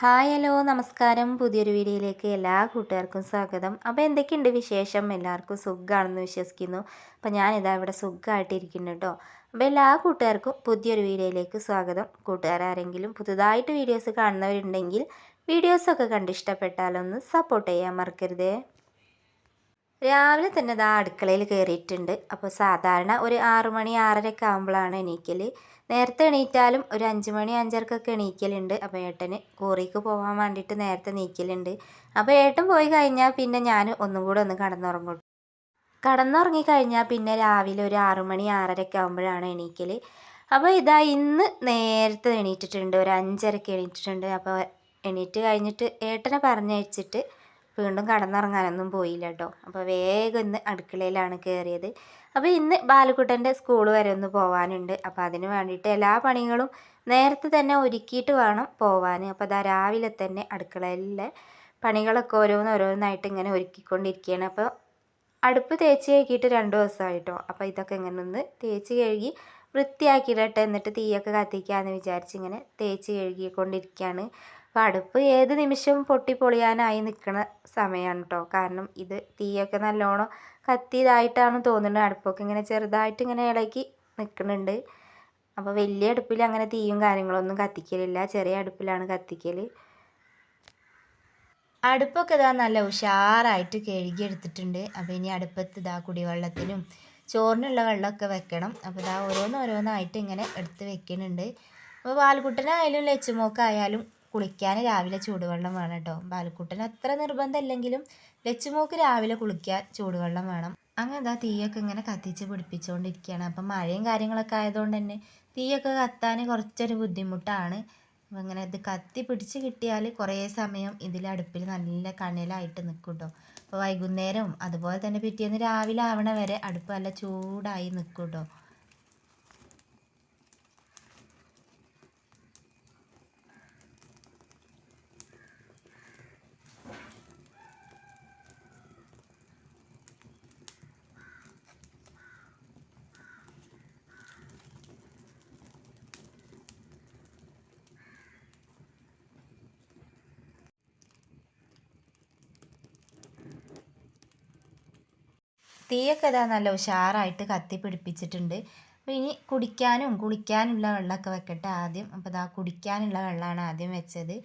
Hi hello നമസ്കാരം. പുതിയൊരു വീഡിയോയിലേക്ക് എല്ലാ കൂട്ടുകാർക്കും സ്വാഗതം. അപ്പോൾ എന്തൊക്കെയുണ്ട് വിശേഷം? എല്ലാവർക്കും സുഖമാണെന്ന് വിശ്വസിക്കുന്നു. അപ്പോൾ ഞാനിതാ ഇവിടെ സുഖമായിട്ടിരിക്കുന്നു കേട്ടോ. അപ്പോൾ എല്ലാ കൂട്ടുകാർക്കും പുതിയൊരു വീഡിയോയിലേക്ക് സ്വാഗതം. കൂട്ടുകാരാരെങ്കിലും പുതുതായിട്ട് വീഡിയോസ് കാണുന്നവരുണ്ടെങ്കിൽ വീഡിയോസൊക്കെ കണ്ട് ഇഷ്ടപ്പെട്ടാലൊന്ന് സപ്പോർട്ട് ചെയ്യാൻ മറക്കരുതേ. രാവിലെ തന്നെ ഇതാ അടുക്കളയിൽ കയറിയിട്ടുണ്ട്. അപ്പോൾ സാധാരണ ഒരു ആറു മണി ആറരയൊക്കെ ആകുമ്പോഴാണ് എണീക്കൽ നേരത്തെ എണീറ്റാലും ഒരു അഞ്ച് മണി അഞ്ചരക്കൊക്കെ എണീക്കലുണ്ട്. അപ്പോൾ ഏട്ടന് കോറിക്ക് പോകാൻ വേണ്ടിയിട്ട് നേരത്തെ നീക്കലുണ്ട് അപ്പോൾ ഏട്ടൻ പോയി കഴിഞ്ഞാൽ പിന്നെ ഞാൻ ഒന്നും കൂടെ ഒന്ന് കടന്നുറങ്ങും. കടന്നുറങ്ങി കഴിഞ്ഞാൽ പിന്നെ രാവിലെ ഒരു ആറു മണി ആറരയൊക്കെ ആകുമ്പോഴാണ് എണീക്കൽ അപ്പോൾ ഇതാ ഇന്ന് നേരത്തെ എണീറ്റിട്ടുണ്ട്. ഒരു അഞ്ചരക്ക് എണീറ്റിട്ടുണ്ട്. അപ്പോൾ എണീറ്റ് കഴിഞ്ഞിട്ട് ഏട്ടനെ പറഞ്ഞയച്ചിട്ട് വീണ്ടും കടന്നിറങ്ങാനൊന്നും പോയില്ല കേട്ടോ അപ്പോൾ വേഗം ഇന്ന് അടുക്കളയിലാണ് കയറിയത് അപ്പോൾ ഇന്ന് ബാലക്കുട്ടന്റെ സ്കൂൾ വരെ ഒന്ന് പോകാനുണ്ട് അപ്പോൾ അതിന് വേണ്ടിയിട്ട് എല്ലാ പണികളും നേരത്തെ തന്നെ ഒരുക്കിയിട്ട് വേണം പോവാൻ അപ്പോൾ അതാ രാവിലെ തന്നെ അടുക്കളയിലെ പണികളൊക്കെ ഓരോന്നോരോന്നായിട്ട് ഇങ്ങനെ ഒരുക്കിക്കൊണ്ടിരിക്കുകയാണ് അപ്പോൾ അടുപ്പ് തേച്ച് കഴുകിയിട്ട് രണ്ട് ദിവസമായിട്ടോ. അപ്പോൾ ഇതൊക്കെ ഇങ്ങനെ ഒന്ന് തേച്ച് കഴുകി വൃത്തിയാക്കിയിടട്ടെ എന്നിട്ട് തീയൊക്കെ കത്തിക്കാമെന്ന് വിചാരിച്ച് ഇങ്ങനെ തേച്ച് കഴുകിക്കൊണ്ടിരിക്കുകയാണ് അപ്പോൾ അടുപ്പ് ഏത് നിമിഷവും പൊട്ടിപ്പൊളിയാനായി നിൽക്കുന്ന സമയമാണ് കേട്ടോ കാരണം ഇത് തീയൊക്കെ നല്ലോണം കത്തിയതായിട്ടാണ് തോന്നുന്നത്. അടുപ്പൊക്കെ ഇങ്ങനെ ചെറുതായിട്ട് ഇങ്ങനെ ഇളക്കി നിൽക്കുന്നുണ്ട്. അപ്പോൾ വലിയ അടുപ്പിൽ അങ്ങനെ തീയും കാര്യങ്ങളൊന്നും കത്തിക്കലില്ല. ചെറിയ അടുപ്പിലാണ് കത്തിക്കൽ അടുപ്പൊക്കെ ഇതാ നല്ല ഉഷാറായിട്ട് കഴുകി എടുത്തിട്ടുണ്ട് അപ്പോൾ ഇനി അടുപ്പത്ത് ഇതാ കുടിവെള്ളത്തിനും ചോറിനുള്ള വെള്ളമൊക്കെ വെക്കണം. അപ്പോൾ ഇതാ ഓരോന്നോരോന്നായിട്ട് ഇങ്ങനെ എടുത്ത് വെക്കുന്നുണ്ട്. അപ്പോൾ പാൽക്കുട്ടനായാലും ലച്ചുമോക്കായാലും കുളിക്കാൻ രാവിലെ ചൂടുവെള്ളം വേണം കേട്ടോ. ബാലക്കുട്ടന് അത്ര നിർബന്ധമില്ലെങ്കിലും ലച്ചുമോക്ക് രാവിലെ കുളിക്കാൻ ചൂടുവെള്ളം വേണം. അങ്ങനെ എന്താ തീയൊക്കെ ഇങ്ങനെ കത്തിച്ച് പിടിപ്പിച്ചുകൊണ്ടിരിക്കുകയാണ് അപ്പം മഴയും കാര്യങ്ങളൊക്കെ ആയതുകൊണ്ട് തന്നെ തീയൊക്കെ കത്താൻ കുറച്ചൊരു ബുദ്ധിമുട്ടാണ്. അപ്പം ഇങ്ങനെ ഇത് കത്തി പിടിച്ച് കിട്ടിയാൽ കുറേ സമയം ഇതിൽ അടുപ്പിൽ നല്ല കണ്ണിലായിട്ട് നിൽക്കും കേട്ടോ. അപ്പോൾ വൈകുന്നേരവും അതുപോലെ തന്നെ പിറ്റേന്ന് രാവിലെ ആവണ വരെ അടുപ്പ് നല്ല ചൂടായി നിൽക്കും കേട്ടോ. തീയൊക്കെ ഇതാ നല്ല ഉഷാറായിട്ട് കത്തി പിടിപ്പിച്ചിട്ടുണ്ട്. അപ്പോൾ ഇനി കുടിക്കാനും കുളിക്കാനുള്ള വെള്ളമൊക്കെ വെക്കട്ടെ ആദ്യം. അപ്പോൾ ഇതാ കുടിക്കാനുള്ള വെള്ളമാണ് ആദ്യം വെച്ചത്.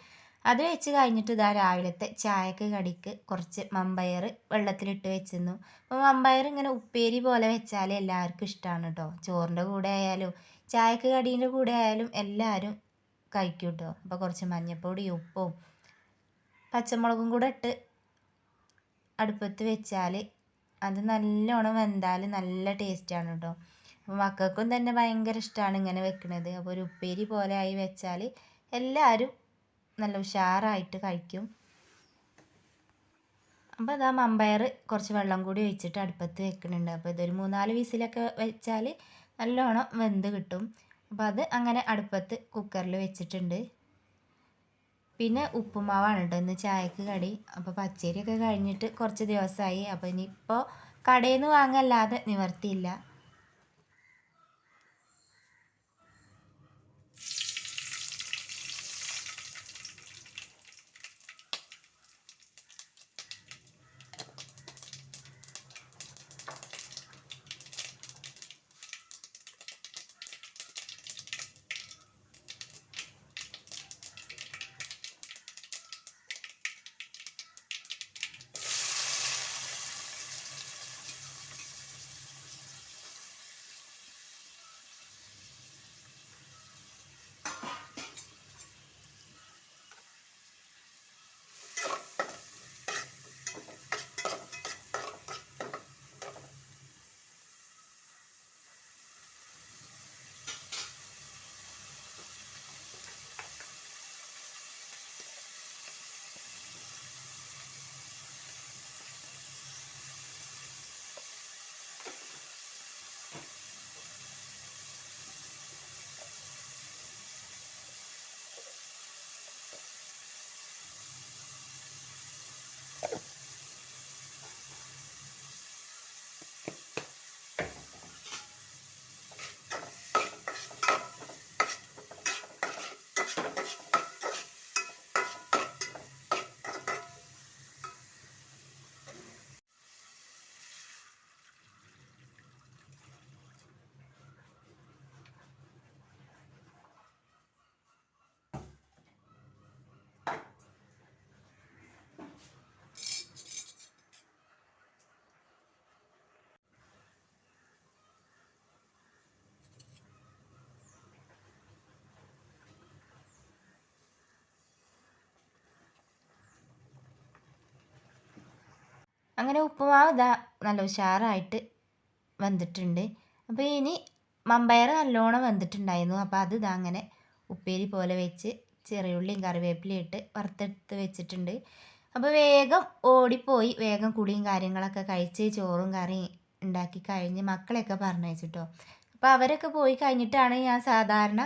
അത് വെച്ച് കഴിഞ്ഞിട്ട് ഇതാ രാവിലത്തെ ചായക്ക് കടിക്ക് കുറച്ച് മമ്പയർ വെള്ളത്തിലിട്ട് വെച്ചിരുന്നു. അപ്പോൾ മമ്പയർ ഇങ്ങനെ ഉപ്പേരി പോലെ വെച്ചാൽ എല്ലാവർക്കും ഇഷ്ടമാണ് കേട്ടോ ചോറിന്റെ കൂടെ ആയാലും ചായക്ക് കടീന്റെ കൂടെ ആയാലും എല്ലാവരും കഴിക്കും കേട്ടോ അപ്പോൾ കുറച്ച് മഞ്ഞൾപ്പൊടി ഉപ്പും പച്ചമുളകും കൂടെ ഇട്ട് അടുപ്പത്ത് വെച്ചാൽ അത് നല്ലോണം വെന്താൽ നല്ല ടേസ്റ്റാണ് കേട്ടോ മക്കൾക്കും തന്നെ ഭയങ്കര ഇഷ്ടമാണ് ഇങ്ങനെ വെക്കുന്നത് അപ്പോൾ ഒരു ഉപ്പേരി പോലെ ആയി വെച്ചാൽ എല്ലാവരും നല്ല ഉഷാറായിട്ട് കഴിക്കും. അപ്പോൾ അതാ മമ്പയർ കുറച്ച് വെള്ളം കൂടി ഒഴിച്ചിട്ട് അടുപ്പത്ത് വെക്കുന്നുണ്ട് അപ്പോൾ ഇതൊരു മൂന്നാൽ വിസിലൊക്കെ വെച്ചാൽ നല്ലോണം വെന്ത് കിട്ടും. അപ്പോൾ അത് അങ്ങനെ അടുപ്പത്ത് കുക്കറിൽ വെച്ചിട്ടുണ്ട്. പിന്നെ ഉപ്പുമാവാണ് കേട്ടോ ഇന്ന് ചായക്ക് കടി. അപ്പോൾ പച്ചരിയൊക്കെ കഴിഞ്ഞിട്ട് കുറച്ച് ദിവസമായി. അപ്പോൾ ഇനിയിപ്പോൾ കടയിൽ നിന്ന് വാങ്ങല്ലാതെ നിവർത്തിയില്ല. അങ്ങനെ ഉപ്പുമാവ് ഇതാ നല്ല ഉഷാറായിട്ട് വന്നിട്ടുണ്ട്. അപ്പോൾ ഇനി മമ്പയർ നല്ലോണം വെന്തിട്ടുണ്ടായിരുന്നു അപ്പോൾ അത് ഇതാ അങ്ങനെ ഉപ്പേരി പോലെ വെച്ച് ചെറിയുള്ളിയും കറിവേപ്പിലയും ഇട്ട് വറുത്തെടുത്ത് വെച്ചിട്ടുണ്ട്. അപ്പോൾ വേഗം ഓടിപ്പോയി. വേഗം കുളിയും കാര്യങ്ങളൊക്കെ കഴിച്ച് ചോറും കറിയും ഉണ്ടാക്കി കഴിഞ്ഞ് മക്കളെയൊക്കെ പറഞ്ഞയച്ചിട്ടോ. അപ്പോൾ അവരൊക്കെ പോയി കഴിഞ്ഞിട്ടാണ് ഞാൻ സാധാരണ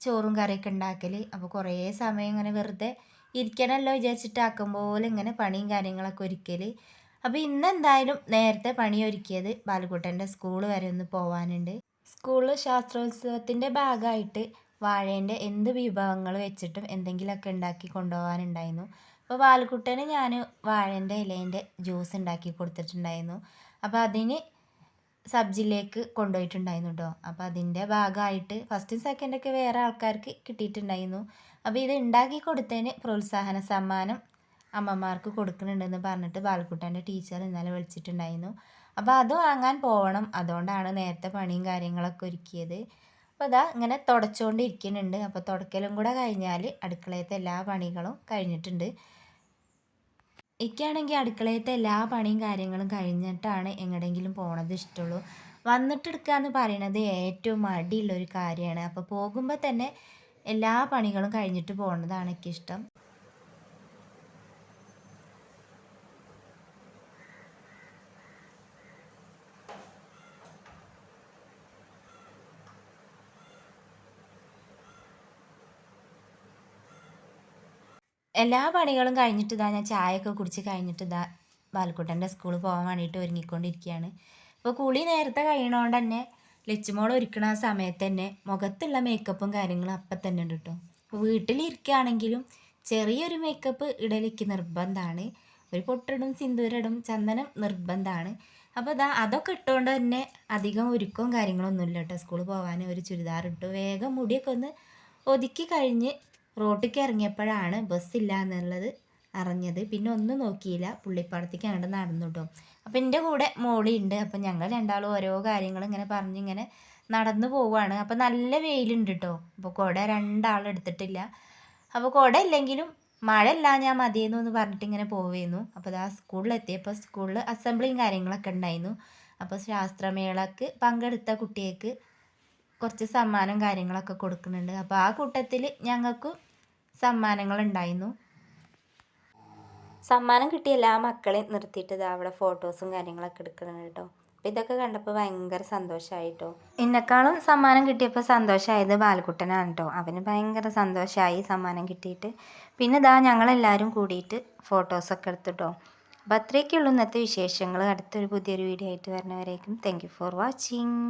ചോറും കറിയൊക്കെ ഉണ്ടാക്കൽ അപ്പോൾ കുറേ സമയം ഇങ്ങനെ വെറുതെ ഇരിക്കണമല്ലോ വിചാരിച്ചിട്ട് ആക്കും പോലെ ഇങ്ങനെ പണിയും കാര്യങ്ങളൊക്കെ ഒരുക്കൽ അപ്പോൾ ഇന്ന് എന്തായാലും നേരത്തെ പണി ഒരുക്കിയത് ബാലക്കുട്ടന്റെ സ്കൂൾ വരെ ഒന്ന് പോവാനുണ്ട്. സ്കൂളിൽ ശാസ്ത്രോത്സവത്തിന്റെ ഭാഗമായിട്ട് വാഴേന്റെ എന്ത് വിഭവങ്ങൾ വെച്ചിട്ടും എന്തെങ്കിലുമൊക്കെ ഉണ്ടാക്കി കൊണ്ടുപോകാനുണ്ടായിരുന്നു അപ്പോൾ ബാലക്കുട്ടന് ഞാൻ വാഴേന്റെ ഇലേന്റെ ജ്യൂസ് ഉണ്ടാക്കി കൊടുത്തിട്ടുണ്ടായിരുന്നു. അപ്പോൾ അതിന് സബ് ജില്ലയ്ക്ക് കൊണ്ടുപോയിട്ടുണ്ടായിരുന്നു കേട്ടോ അപ്പോൾ അതിന്റെ ഭാഗമായിട്ട് ഫസ്റ്റും സെക്കൻഡൊക്കെ വേറെ ആൾക്കാർക്ക് കിട്ടിയിട്ടുണ്ടായിരുന്നു. അപ്പോൾ ഇത് ഉണ്ടാക്കി കൊടുത്തതിന് പ്രോത്സാഹന സമ്മാനം അമ്മമാർക്ക് കൊടുക്കുന്നുണ്ടെന്ന് പറഞ്ഞിട്ട് ബാലക്കുട്ടന്റെ ടീച്ചർ ഇന്നലെ വിളിച്ചിട്ടുണ്ടായിരുന്നു. അപ്പോൾ അത് വാങ്ങാൻ പോകണം അതുകൊണ്ടാണ് നേരത്തെ പണിയും കാര്യങ്ങളൊക്കെ ഒരുക്കിയത്. അപ്പോൾ അതാ ഇങ്ങനെ തുടച്ചുകൊണ്ടിരിക്കുന്നുണ്ട് അപ്പോൾ തുടക്കലും കൂടെ കഴിഞ്ഞാൽ അടുക്കളയത്തെ എല്ലാ പണികളും കഴിഞ്ഞിട്ടുണ്ട്. എനിക്കാണെങ്കിൽ അടുക്കളയത്തെ എല്ലാ പണിയും കാര്യങ്ങളും കഴിഞ്ഞിട്ടാണ് എങ്ങടെങ്കിലും പോണത് ഇഷ്ടമുള്ളൂ വന്നിട്ട് എടുക്കുക എന്ന് പറയുന്നത് ഏറ്റവും മടിയുള്ളൊരു കാര്യമാണ് അപ്പോൾ പോകുമ്പോൾ തന്നെ എല്ലാ പണികളും കഴിഞ്ഞിട്ട് പോകുന്നതാണ് എനിക്കിഷ്ടം. എല്ലാ പണികളും കഴിഞ്ഞിട്ട് ഇതാ ഞാൻ ചായയൊക്കെ കുടിച്ച് കഴിഞ്ഞിട്ട് ഇതാ ബാലക്കുട്ടന്റെ സ്കൂളിൽ പോകാൻ വേണ്ടിയിട്ട് ഒരുങ്ങിക്കൊണ്ടിരിക്കുകയാണ് അപ്പോൾ കുളി നേരത്തെ കഴിയണോണ്ട് തന്നെ ലച്ചുമോൾ ഒരുക്കണ സമയത്ത് തന്നെ മുഖത്തുള്ള മേക്കപ്പും കാര്യങ്ങളും അപ്പം തന്നെ ഉണ്ട് കേട്ടോ അപ്പോൾ വീട്ടിലിരിക്കുകയാണെങ്കിലും ചെറിയൊരു മേക്കപ്പ് ഇടലിക്ക് നിർബന്ധമാണ് ഒരു പൊട്ടിടും സിന്ദൂരിടും ചന്ദനം നിർബന്ധമാണ് അപ്പോൾ ഇതാ അതൊക്കെ ഇട്ടുകൊണ്ട് തന്നെ അധികം ഒരുക്കവും കാര്യങ്ങളൊന്നുമില്ല കേട്ടോ സ്കൂളിൽ പോകാൻ ഒരു ചുരിദാർ ഇട്ടു. വേഗം മുടിയൊക്കെ ഒന്ന് ഒതുക്കി കഴിഞ്ഞ് റോട്ടിലേക്ക് ഇറങ്ങിയപ്പോഴാണ് ബസ്സില്ല എന്നുള്ളത് അറിഞ്ഞത്. പിന്നെ ഒന്നും നോക്കിയില്ല. പുള്ളിപ്പാടത്തേക്ക് അങ്ങോട്ട് നടന്നു കേട്ടോ അപ്പോൾ എന്റെ കൂടെ മോളിയുണ്ട്. അപ്പം ഞങ്ങൾ രണ്ടാളും ഓരോ കാര്യങ്ങൾ ഇങ്ങനെ പറഞ്ഞിങ്ങനെ നടന്നു പോവുകയാണ് അപ്പം നല്ല വെയിലുണ്ട് കേട്ടോ അപ്പോൾ കുട രണ്ടാളെടുത്തിട്ടില്ല അപ്പോൾ കുട ഇല്ലെങ്കിലും മഴ ഇല്ല ഞാൻ മതിയെന്നു എന്ന് പറഞ്ഞിട്ട് ഇങ്ങനെ പോവുമായിരുന്നു അപ്പോൾ ആ സ്കൂളിലെത്തിയപ്പോൾ സ്കൂളിൽ അസംബ്ലിയും കാര്യങ്ങളൊക്കെ ഉണ്ടായിരുന്നു. അപ്പോൾ ശാസ്ത്രമേളക്ക് പങ്കെടുത്ത കുട്ടികൾക്ക് കുറച്ച് സമ്മാനം കാര്യങ്ങളൊക്കെ കൊടുക്കുന്നുണ്ട്. അപ്പോൾ ആ കൂട്ടത്തിൽ ഞങ്ങൾക്കും സമ്മാനങ്ങൾ ഉണ്ടായിരുന്നു സമ്മാനം കിട്ടിയ എല്ലാ മക്കളെയും നിർത്തിയിട്ട് ഇതാ അവിടെ ഫോട്ടോസും കാര്യങ്ങളൊക്കെ എടുക്കണം കേട്ടോ. അപ്പോൾ ഇതൊക്കെ കണ്ടപ്പോൾ ഭയങ്കര സന്തോഷമായി കേട്ടോ. എന്നെക്കാളും സമ്മാനം കിട്ടിയപ്പോൾ സന്തോഷമായത് ബാലക്കുട്ടനാണ് കേട്ടോ. അവന് ഭയങ്കര സന്തോഷമായി സമ്മാനം കിട്ടിയിട്ട്. പിന്നെ ഇതാ ഞങ്ങളെല്ലാവരും കൂടിയിട്ട് ഫോട്ടോസൊക്കെ എടുത്തിട്ടോ അപ്പോൾ അത്രയൊക്കെയുള്ളൂ ഇന്നത്തെ വിശേഷങ്ങൾ. അടുത്തൊരു പുതിയൊരു വീഡിയോ ആയിട്ട് വരുന്നവരേക്കും താങ്ക് ഫോർ വാച്ചിങ്